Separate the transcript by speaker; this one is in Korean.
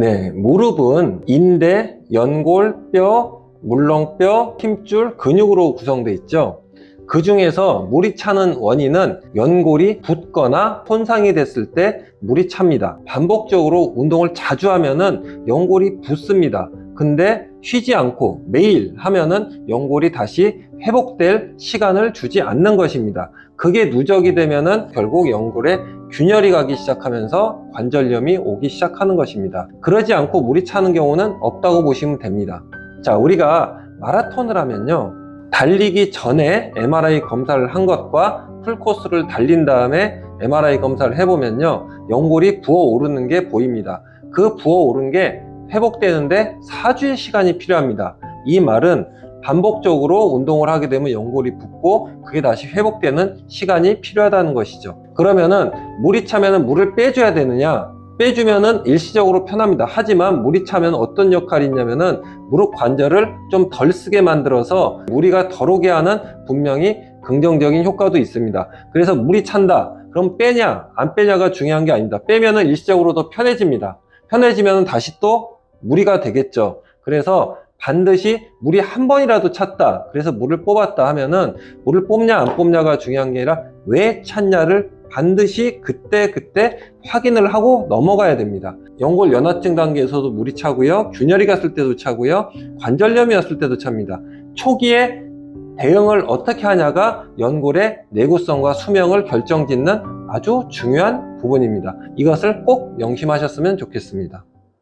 Speaker 1: 네, 무릎은 인대, 연골, 뼈, 물렁뼈, 힘줄, 근육으로 구성되어 있죠. 그 중에서 물이 차는 원인은 연골이 붓거나 손상이 됐을 때 물이 찹니다. 반복적으로 운동을 자주 하면은 연골이 붓습니다. 근데 쉬지 않고 매일 하면은 연골이 다시 회복될 시간을 주지 않는 것입니다. 그게 누적이 되면은 결국 연골에 균열이 가기 시작하면서 관절염이 오기 시작하는 것입니다. 그러지 않고 물이 차는 경우는 없다고 보시면 됩니다. 자, 우리가 마라톤을 하면요. 달리기 전에 MRI 검사를 한 것과 풀코스를 달린 다음에 MRI 검사를 해보면요. 연골이 부어오르는 게 보입니다. 그 부어오른 게 회복되는데 4주의 시간이 필요합니다. 이 말은 반복적으로 운동을 하게 되면 연골이 붓고 그게 다시 회복되는 시간이 필요하다는 것이죠. 그러면은 물이 차면은 물을 빼줘야 되느냐? 빼주면은 일시적으로 편합니다. 하지만 물이 차면 어떤 역할이 있냐면은 무릎 관절을 좀 덜 쓰게 만들어서 무리가 덜 오게 하는 분명히 긍정적인 효과도 있습니다. 그래서 물이 찬다. 그럼 빼냐, 안 빼냐가 중요한 게 아닙니다. 빼면은 일시적으로 더 편해집니다. 편해지면 다시 또 무리가 되겠죠. 그래서 반드시 물이 한 번이라도 찼다. 그래서 물을 뽑았다 하면은 물을 뽑냐 안 뽑냐가 중요한 게 아니라 왜 찼냐를 반드시 그때 그때 확인을 하고 넘어가야 됩니다. 연골 연화증 단계에서도 물이 차고요. 균열이 갔을 때도 차고요. 관절염이 왔을 때도 찹니다. 초기에 대응을 어떻게 하냐가 연골의 내구성과 수명을 결정짓는 아주 중요한 부분입니다. 이것을 꼭 명심하셨으면 좋겠습니다.